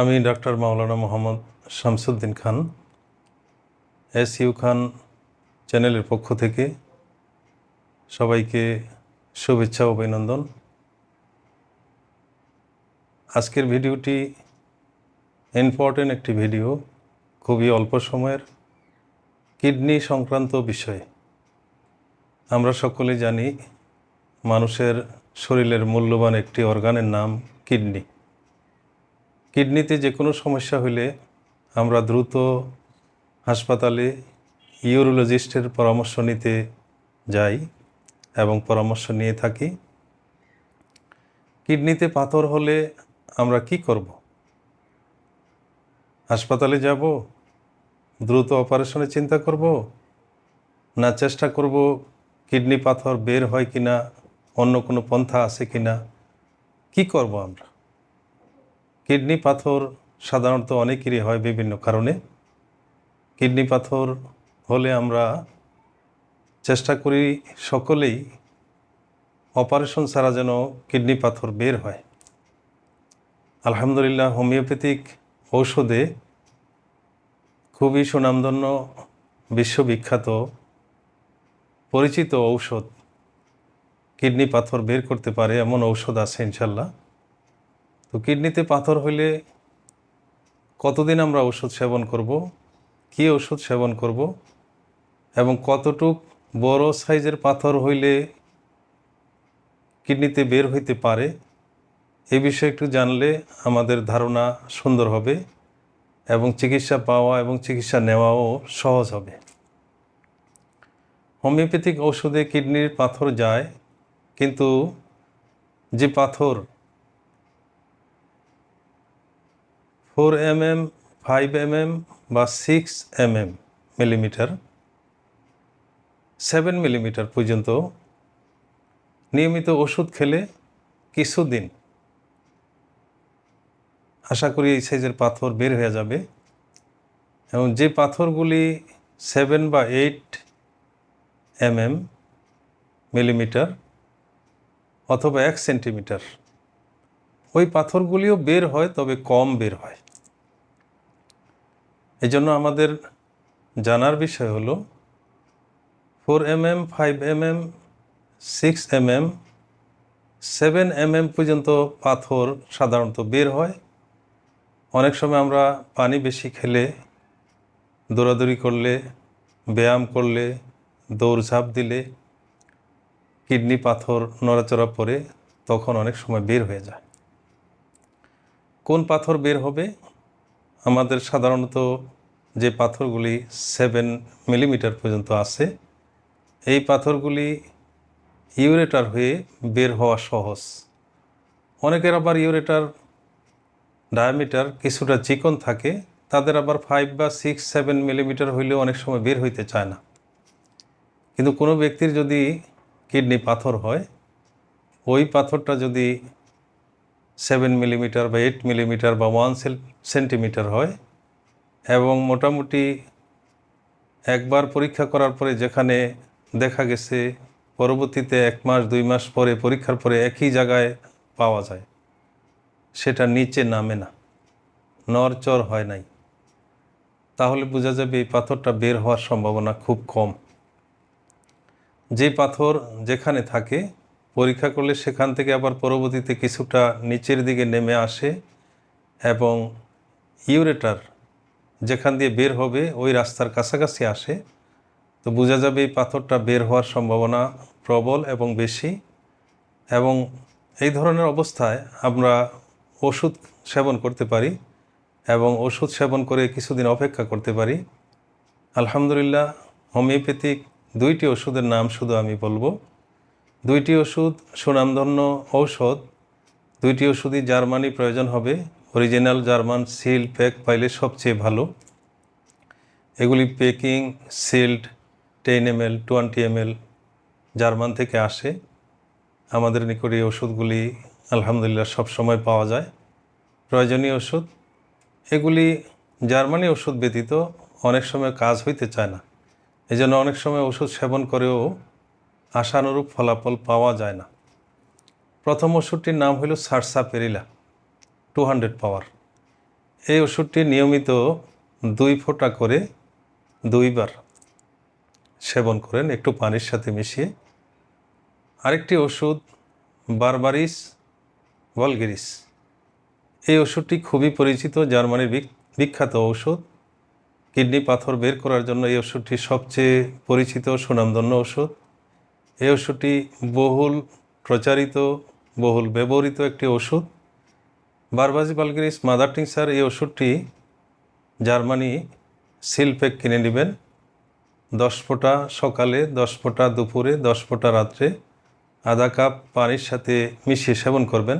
আমি doctor Maulana Mohammad Shamsuddin Khan S U Khan চ্যানেলের পক্ষ থেকে সবাইকে শুভেচ্ছা অভিনন্দন। আজকের ভিডিওটি ইম্পর্টেন্ট একটি ভিডিও, খুবই অল্প সময়ের, কিডনি সংক্রান্ত বিষয়ে। আমরা সকলে জানি মানুষের শরীরের মূল্যবান একটি অর্গানের নাম কিডনি। কিডনিতে যে কোনো সমস্যা হলে আমরা দ্রুত হাসপাতালে ইউরোলজিস্টের পরামর্শ নিতে যাই এবং পরামর্শ নিয়ে থাকি। কিডনিতে পাথর হলে আমরা কি করব? হাসপাতালে যাব? দ্রুত অপারেশনের চিন্তা করব? না চেষ্টা করব কিডনি পাথর বের হয় কিনা, অন্য কোনো পন্থা আছে কিনা? কি করব আমরা? কিডনি পাথর সাধারণত অনেকেরই হয় বিভিন্ন কারণে। কিডনি পাথর হলে আমরা চেষ্টা করি সকলেই অপারেশন ছাড়া যেন কিডনি পাথর বের হয়। আলহামদুলিল্লাহ, হোমিওপ্যাথিক ঔষধে খুবই সুনামধন্য, বিশ্ববিখ্যাত, পরিচিত ঔষধ কিডনি পাথর বের করতে পারে, এমন ঔষধ আছে ইনশাল্লাহ তো কিডনিতে পাথর হইলে কতদিন আমরা ওষুধ সেবন করব? কি ওষুধ সেবন করব? এবং কতটুক বড় সাইজের পাথর হইলে কিডনিতে বের হইতে পারে? এ বিষয়ে একটু জানলে আমাদের ধারণা সুন্দর হবে এবং চিকিৎসা পাওয়া এবং চিকিৎসা নেওয়াও সহজ হবে। হোমিওপ্যাথিক ওষুধে কিডনির পাথর যায়, কিন্তু যে পাথর four M M five M M বা six M M millimetre, seven millimetre পর্যন্ত নিয়মিত ওষুধ খেলে কিছুদিন। আশা করি এই সাইজের পাথর বের হয়ে যাবে। এবং যে পাথরগুলি সেভেন বা এইট এম এম মিলিমিটার অথবা এক সেন্টিমিটার, ওই পাথরগুলিও বের হয়, তবে কম বের হয়। এই জন্য আমাদের জানার বিষয় হলো four M M five M M six M M seven M M পর্যন্ত পাথর সাধারণত বের হয়। অনেক সময় আমরা পানি বেশি খেলে, দৌড়াদৌড়ি করলে, ব্যায়াম করলে, দৌড়ঝাঁপ দিলে, কিডনি পাথর নড়াচড়া পড়ে তখন অনেক সময় বের হয়ে যায়। কোন পাথর বের হবে? আমাদের সাধারণত যে পাথরগুলি সেভেন মিলিমিটার পর্যন্ত আছে, এই পাথরগুলি ইউরেটার হয়ে বের হওয়া সহজ। অনেকের আবার ইউরেটার ডায়ামিটার কিছুটা চিকন থাকে, তাদের আবার ফাইভ বা সিক্স সেভেন মিলিমিটার হইলেও অনেক সময় বের হইতে চায় না। কিন্তু কোনো ব্যক্তির যদি কিডনি পাথর হয়, ওই পাথরটা যদি সেভেন মিলিমিটার বা এইট মিলিমিটার বা ওয়ান সেন্টিমিটার হয় এবং মোটামুটি একবার পরীক্ষা করার পরে যেখানে দেখা গেছে পরবর্তীতে এক মাস, দুই মাস পরে পরীক্ষার পরে একই জায়গায় পাওয়া যায়। সেটা নিচে নামে না নরচর হয় নাই। তাহলে বোঝা যাবে এই পাথরটা বের হওয়ার সম্ভাবনা খুব কম। যে পাথর যেখানে থাকে পরীক্ষা করলে সেখান থেকে আবার পরবর্তীতে কিছুটা নিচের দিকে নেমে আসে এবং ইউরেটার যেখান দিয়ে বের হবে, ওই রাস্তার কাছাকাছি আসে। তো বোঝা যাবে এই পাথরটা বের হওয়ার সম্ভাবনা প্রবল এবং বেশি। এবং এই ধরনের অবস্থায় আমরা ওষুধ সেবন করতে পারি এবং ওষুধ সেবন করে কিছুদিন অপেক্ষা করতে পারি। আলহামদুলিল্লাহ, হোমিওপ্যাথিক দুইটি ওষুধের নাম শুধু আমি বলব। দুইটি ওষুধ সুনামধন্য ঔষধ, দুইটি ওষুধই জার্মানি প্রয়োজন হবে। অরিজিনাল জার্মান সিল প্যাক পাইলে সবচেয়ে ভালো। এগুলি packing sealed ten M L twenty M L German থেকে আসে। আমাদের নিকট এই ওষুধগুলি আলহামদুলিল্লাহ সবসময় পাওয়া যায়। প্রয়োজনীয় ওষুধ। এগুলি জার্মানি ওষুধ ব্যতীত অনেক সময় কাজ হইতে চায় না। এই জন্য অনেক সময় ওষুধ সেবন করেও আশানুরূপ ফলাফল পাওয়া যায় না। প্রথম ওষুধটির নাম হলো সারসা পেরিলা টু হান্ড্রেড পাওয়ার এই ওষুধটি নিয়মিত দুই ফোঁটা করে দুইবার সেবন করেন, একটু পানির সাথে মিশিয়ে। আরেকটি ওষুধ, বারবারিস ভলগেরিস এই ওষুধটি খুবই পরিচিত জার্মানির বিখ্যাত ঔষধ কিডনি পাথর বের করার জন্য এই ওষুধটি সবচেয়ে পরিচিত সুনামধন্য ওষুধ। এই ওষুধটি বহুল প্রচারিত, বহুল ব্যবহৃত একটি ওষুধ। বারবাজি বালগেরিস মাদার টিংসার এই ওষুধটি জার্মানি সিলপ্যাক কিনে নেবেন। দশ ফোঁটা সকালে, দশ ফোঁটা দুপুরে, দশ ফোঁটা রাত্রে আধা কাপ পানির সাথে মিশিয়ে সেবন করবেন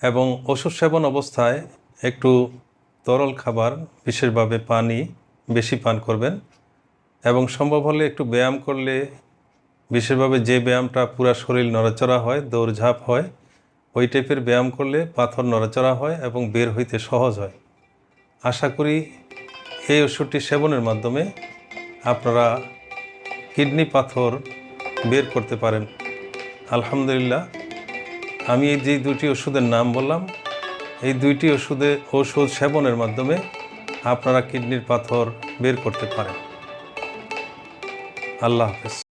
এবং ওষুধ সেবন অবস্থায় একটু তরল খাবার, বিশেষভাবে পানি বেশি পান করবেন এবং সম্ভব হলে একটু ব্যায়াম করলে বিশেষভাবে যে ব্যায়ামটা পুরা শরীর নড়াচড়া হয়, দৌড়ঝাঁপ হয়, ওই টাইপের ব্যায়াম করলে পাথর নড়াচড়া হয় এবং বের হইতে সহজ হয়। আশা করি এই ওষুধটি সেবনের মাধ্যমে আপনারা কিডনি পাথর বের করতে পারেন। আলহামদুলিল্লাহ, আমি এই যে দুটি ওষুধের নাম বললাম, এই দুইটি ওষুধে ওষুধ সেবনের মাধ্যমে আপনারা কিডনির পাথর বের করতে পারেন। আল্লাহ হাফেজ।